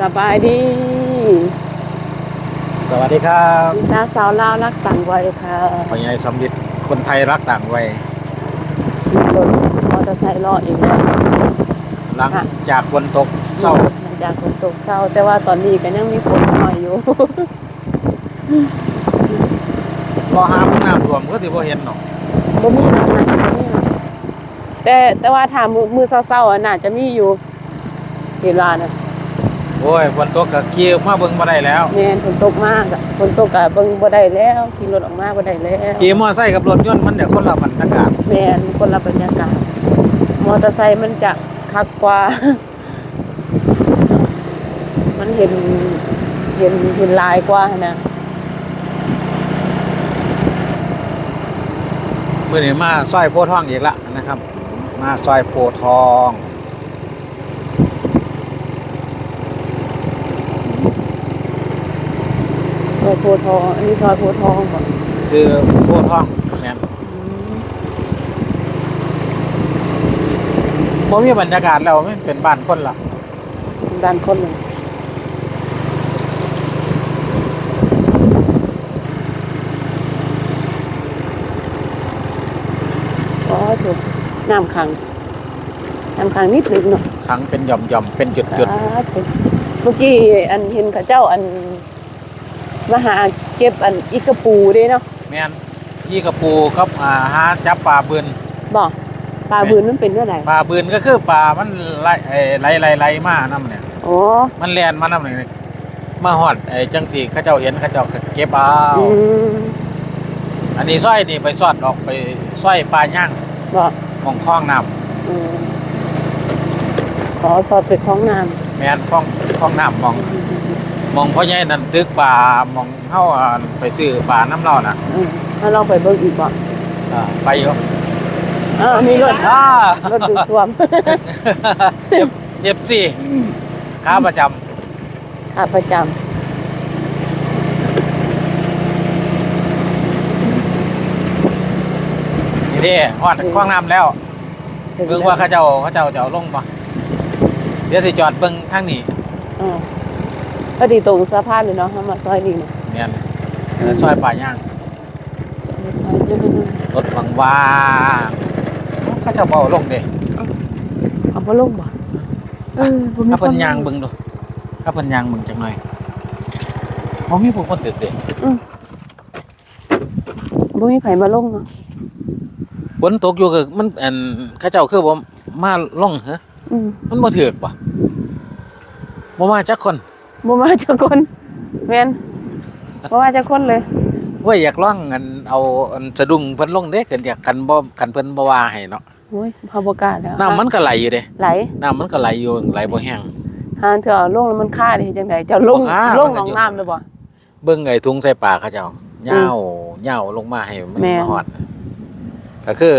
สบายดีสวัสดีครับตาสาวลาวรักต่างวัยค่ะพ่อใหญ่สำลิดคนไทยรักต่างวัยขี่รถมอเตอร์ไซค์ล้อเองแล้วหลังค่ะจากฝนตกเศร้าหลังจากฝนตกเศร้า แต่ว่าตอนนี้ก็ยังมีฝนหน่อยอยู่รอหาห้องน้ำท่วมก็สิบ่เห็นหรอกบ่มีหรอกนะบ่มีหรอกแต่แต่ว่าถ้ามือมือเศร้าๆอะน่าจะมีอยู่เห็นว่านะ โอ้ยฝนตกก็ขี่มาเบิ่งบ่ได้แล้วแม่นฝนตกมากอะฝนตกก็เบิ่งบ่ได้แล้วขี่รถออกมาบ่ได้แล้วขี่มอไซค์กับรถยนต์มันเดี๋ยวคนละบรรยากาศแม่นคนละบรรยากาศมอเตอร์ไซค์มันจะคักกว่า มันเห็นเห็นเห็นลายกว่านะมื้อนี้มาซอยโพธิ์ทองอีกละนะครับ มาซอยโพธิ์ทอง อยโพธิ์ทองอันนี้ซอยโพธิ์ทองบ่ซื้อโพธิ์ทองแม่นบ่มีบรรยากาศแล้วมันเป็นบ้านคนละเป็นบ้านคนหนึ่งก็ถูกน้ำขังน้ำขังนิดหนึงเนาะครั้งเป็นหย่อมๆเป็นจุดสาธุเมื่อกี้อันเห็นเข้าเจ้าอัน มาหาเก็บอันอีกระปูเด้เนาะๆแม่นยี่กระปูครับอ่าหาจับปลาบืนบอกปลาบืนมันเป็นเท่าไหร่ปลาบืนก็คือปลามันไหลเอ่อไหลไหลไหลมาน้ำเนี่ยอ๋อมันแล่นมาน้ำเนี่ยมาหอดไอ้จังสีเขาเจ้าเห็นเขาเจ้าก็เก็บเอาอืมอันนี้สร้อยนี่ไปสอดออกไปสร้อยปลาย่างบอกมองคล้องน้อืมขอสอดไปคล้องน้ำแม่นคล้องคล้องน้ำมองำ มองพ่อใหญ่นั่นตึกปลามองเข้าอ่าไปซื้อปลาน้ำเราน่ะอืมถ้าเราไปเบิ่งอีกบ่อ่าไปอยู่อ่ามีรถอ่ารถดูดซ่วม เย็บเย็บสี่ค้าประจขาประจำนี่เด้หอดคล้องน้ำแล้วำเบิ่งว่าเขาเจ้าเขาเจ้าจะเอาลงปะเดี๋ยวสิจอดเบิ่งทางนี้อ่า พอดีตรงสะพานเลยเนาะทำมาซอยนี้เนาะเนี่ยเออซอยป่าย่างรถว่างว่างๆเขาเจ้าเบาลงเด้เอาบ่ลงบ่เออบ่มีถ้าเพิ่นควมยางเบิ่งดูถ้าเพิ่นยางเบิ่งจังหน่อยบ่มีผู้คนตึกเด้อืมบ่มีไผมาลงเนาะฝนตกอยู่ก็มันอันเขาเจ้าคือบ่มาลงเหรออืมมันบ่ถูกบ่บ่มาจักคน บ่มาจักคนแม่นบ่มาจักคนเลยเว้ยอยากลองอันเอาอันสะดุ้งเพิ่นลงเด้เกินอยากกันบ่กันเพิ่นบ่ว่าให้เนาะโอ้ยพาบ่กล้าแล้วน้ำมันก็ไหลอยู่เด้ไหลน้ำมันก็ไหลอยู่ไหลบ่แห้งหาเธอเอาลงแล้วมันค่าได้จังไดเจ้าลงบ่ค่าลงมันหนก็องอยู่น้ำเลยบ่เบิ่งไอ้ถุงใส่ปากเขาเจ้าเหย้าเหย้าลงมาให้มันแม่นมาฮอดก็คือ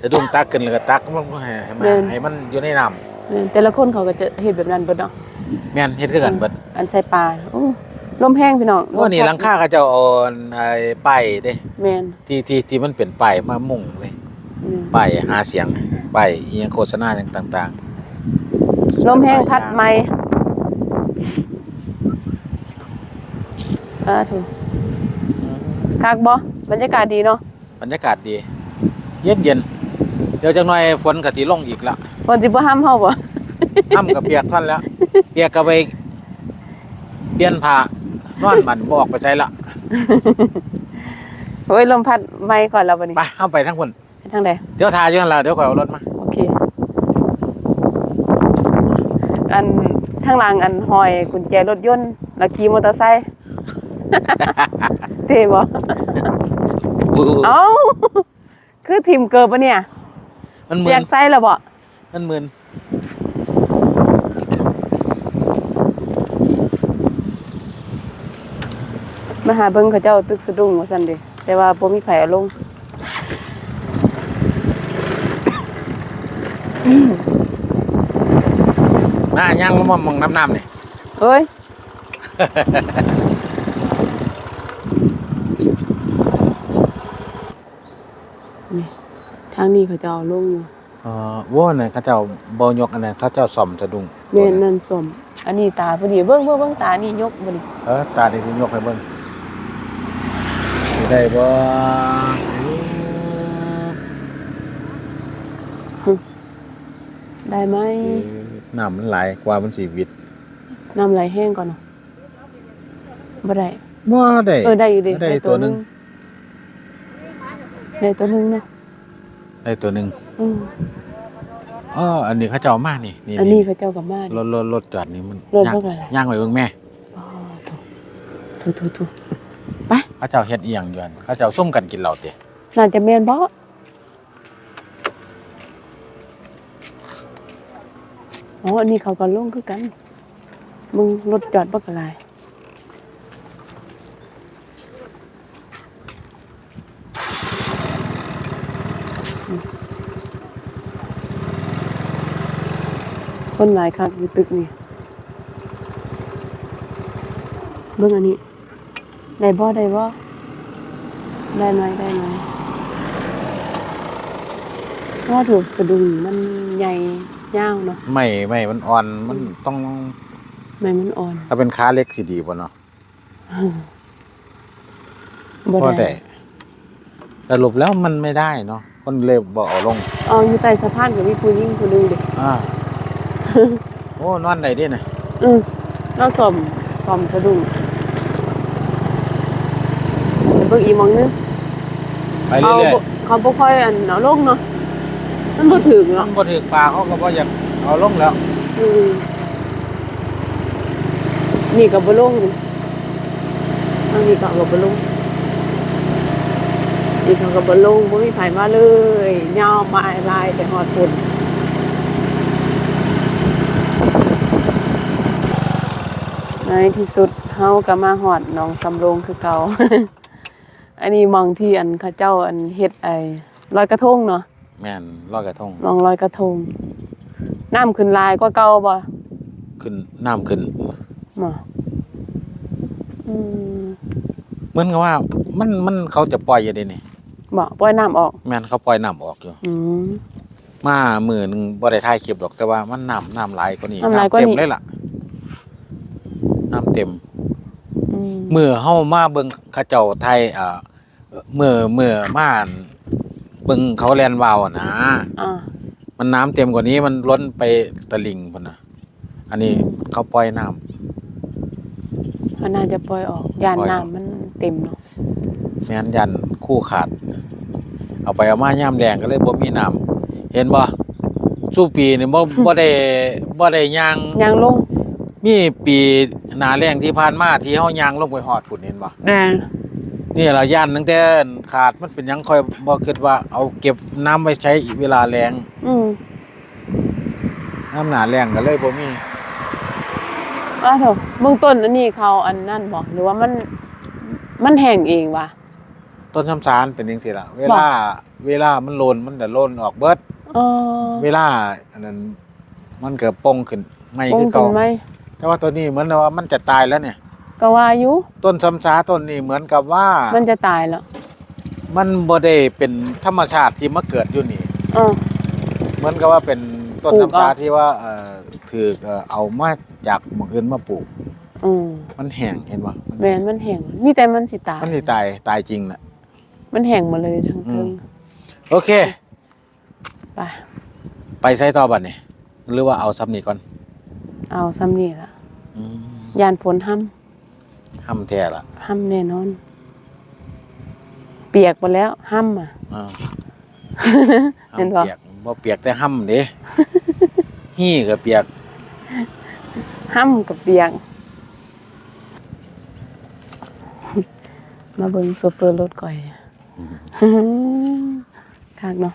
สะดุ้งตักขึ้นแล้วก็ตักมันให้ให้มันแม่นให้มันอยู่ในน้ำแม่นแต่ละคนเขาก็จะเฮ็ดแบบนั้นเบิดเนาะ แม่นเฮ็ดคือกันเบิดอันใส่ปลาโอ้ลมแห้งพี่น้องโอ้นี่หลังคาเขาเจ้าเอาไอ้ป้ายเด้แม่นที่ที่ที่มันเป็นป้ายมามุ่งเลยแม่นป้ายหาเสียงป้ายอีหยังโฆษณาต่างลมแห้งพัดไหมอ่าถูกคักบ่บรรยากาศดีเนาะๆบรรยากาศดี เย็นเย็นๆเดี๋ยวจักหน่อยฝนก็สิลงอีกละฝนสิบ่ห้ามเฮาบ่น้ำก็เปียกท่อนแล้ว เปียกก็ไปเปลี่ยนผ้านอนมันบ่ออกไปใช้ละโอ้ยลมพัดไหมก่อนแล้วบัดนี้ไปเอาไปทั้งคนไปทางใดเดี๋ยวทาอยู่นั่นล่ะเดี๋ยวข่อยเอารถมาโอเค อันข้างหลังอันหอยกุญแจรถยนต์แล้วขี่มอเตอร์ไซค์ เท่บ่อู้เอ้าคือทีมเกิร์บปะเนี่ยมันมึอยานกใส่แล้วบ่มันมึน มาหาเบิ่งเขาเจ้าตึกสะดุ้งว่าซั่นเด้แต่ว่าบ่มีไผเอาลงหน้าย่างมามองน้ำน้ำนี่เอ้ยนี่ทางนี้เขาเจ้าเอาลงอยู่เอ่อวัวน่ะเขาเจ้าบ่ยกอันนั้นเขาเจ้าซ่อมสะดุ้งแม่นนั่นส้มอันนี้ตาพอดีเบิ่งเบิ่งเบิ่งตานี่ยกบ่นี่เออตาดีสิยกให้เบิ่งสิ ได้บ่ได้ไหมน้ำมันไหลกว่ามันสิวิดน้ำไหลแห้งก่อนเนาะบ่ได้บ่ได้เออได้อยู่ดิได้ตัวหนึงได้ตัวหนึงเนาะได้ตัวหนึงอืมอ๋ออันนี้เขาเจ้ามานี่นี่อันนี้เขาเจ้ากับมารดิถรถรถจอดนี่มันรถย่างพวกอะไรย่างไว้เบิ่งแม่อ๋อถูถูถูถู เขาเจ้าเฮ็ดอีหยังอยู่หั่นเขาเจ้าซุ่มกันกินเหล้าติน่าจะแม่นบ่อ๋ออันนี้เขาก็ลงคือกัน มึงรถจอดบ่กะลายคนหลายคักอยู่ตึกนี่เบิ่งอันนี้ ได้บ่ได้บ่ได้ไหมได้ไหมเพราะว่าถูกสะดุ้งมันใหญ่ยาวเนาะไม่ไม่มันอ่อนมันต้องไม่มันอ่อนถ้าเป็นขาเล็กสิดีบ่เนาะบ่บ่ได้ได้สรุปแล้วมันไม่ได้เนาะคนเลยบ่เอาลงเอาอยู่ใต้สะพานกับมีผู้หญิงผู้หนึงเด็กอ่าโอ้นอนได้เดิน่ะอือเราซ่อมซ่อมสะดุ้งเบิ่งอีกหมองนึงไปเอาเรื่อยบ่เขาบ่ค่อยอันเอาลงเนาะมันบ่ถึงๆเนาะมันบ่ถึกปลาเขาก็บ่อยากเอาลงแล้วอืมนี่ก็บ่ลงนี่อันนี้ก็ก็บ่ลงนี่เขาก็บ่ลงบ่มีไผมาเลยยาวมาลายแต่ฮอดพุ่นในที่สุดเฮาก็มาฮอดหนองสำโรงคือเก่า อันนี้หมองที่อันเขาเจ้าอันเฮ็ดไอ้ลอยกระทงเนาะแม่นลอยกระทงหมองลอยกระทง น้ำขึ้นลายกว่าเก่าบ่ขึ้นน้ำขึ้นมาอืมเหมือนกับว่า มันมันเขาจะปล่อยอยู่เดินี่บ่ปล่อยน้ำออก แม่นเขาปล่อยน้ำออกอยู่ อืม มามือหนึงบ่ได้ถ่ายคลิปหรอกแต่ว่ามันน้ำน้ำไหลกว่านี้น้ำหลายกว่านี้ เต็มเลยล่ะน้ำเต็ม อืมเมื่อเฮามาเบิ่งเขาเจ้าไทยอ่า เมื่อเมื่อมาเบิ่งเขาแลนวาวอะนะ อ่ามันน้ำเต็มกว่านี้มันล้นไปตะลิงพุ่นน่ะ อันนี้เขาปล่อยน้ำ มันน่าจะปล่อยออกยานปล่อยออก น้ำมันเต็มเนาะแม่นยันคู่ขาด เอาไปเอามายามแดงก็เลยบ่มีน้ำเห็นบ่สู้ปีนี่บ่ บ่ได้บ่ได้ย่างยางลงมีปีหน้าแรงที่ผ่านมาที่เฮาย่างลงไปฮอดพุ่นเห็นบ่แน่นี่ล่ะย่านตั้งแต่ขาดมันเป็นหยังค่อยบ่คิดว่าเอาเก็บน้ำไว้ใช้อีกเวลาแรงอืมน้ำหน้าแรงก็เลยบ่มีอ้าวเถอะเบื้องต้นอันนี้เขาอันนั่นบ่หรือว่ามันมันแห้งเองวะ ต้นชำสารเป็นจังซี่ล่ะ เวลา เวลามันโลนมันจะโลนออกเบิดเออเวลาอันนั้นมันก็ป่งขึ้นไม่ปงคือขึ้เก่านไหมแต่ว่าตัวนี้เหมือนว่ามันจะตายแล้วเนี่ย ก็ว่าอยู่ต้นซ้ำซาต้นนี้เหมือนกับว่า มันจะตายแล้วมันบ่ได้เป็นธรรมชาติที่มาเกิดอยู่นี่ เออ เหมือนกับว่าเป็นต้นปลูกซ้ำซาเอาที่ว่าเอ่อถือเอ่อเอามาจากหมู่อื่นมาปลูก อืมมันแห้งเห็นบ่แม่นมันแห้งมีแต่มันสิตายมันสิตายตายจริงน่ะ มันแห้งหมาเลยทั้งอืเทิมงโอเค ไปไปใช้ต่อบัดนี้หรือว่าเอาซ้ำนี้ก่อนเอาซ้ำนี่ล่ะอืมยานฝนห้ำ ห้ำแท้ละห้ำแน่นอน เปียกหมดแล้วห้ำอะอ้าวเห็นบ่ห้ำเปียกบ่เปียกแต่ห้ำเด้ ฮี่ก็เปียกห้ำกับเปียก มาเบิ่งโซเฟอร์รถก่อยคักเนาะ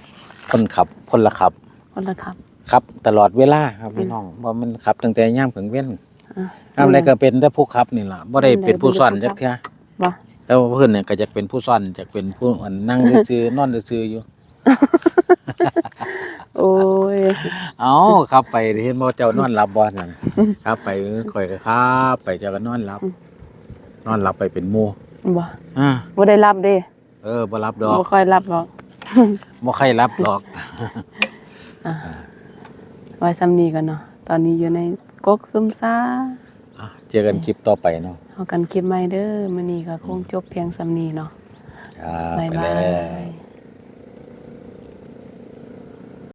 คนขับคนละขับคนละครับ ขับ ตลอดเวลาครับพี่น้องบ่มันขับตั้งแต่ย่ามถึงเว้น อะ ทำอะไรก็เป็นแต่ผู้ขับนี่ล่ะบ่ได้เป็นผู้ซ่อนจักเทื่อบ่แต่ว่าเพิ่นเนี่ยก็จะเป็นผู้ซ่อนจะเป็นผู้อันนั่งซื่อๆนอนซื่อๆอยู่โอ้ย เอ้าขับไปเห็นบ่เจ้านอนหลับบ่นั่นครับไปข่อยก็ขับไปเจ้าก็นอนหลับ นอนหลับไปเป็นหมู่บ่อ่าบ่ได้รับเด้เออบ่รับดอกบ่ค่อยรับหรอกบ่ใครรับดอกไว้ซ้ำนี้กันเนาะตอนนี้อยู่ในกกซุ่มซ่าอะ เจอกันคลิปต่อไปเนาะเอากันคลิปใหม่เด้อมื้อนี้ก็คงจบเพียงสำนี้เนาะครับบ๊ายไปบาแล้ว ย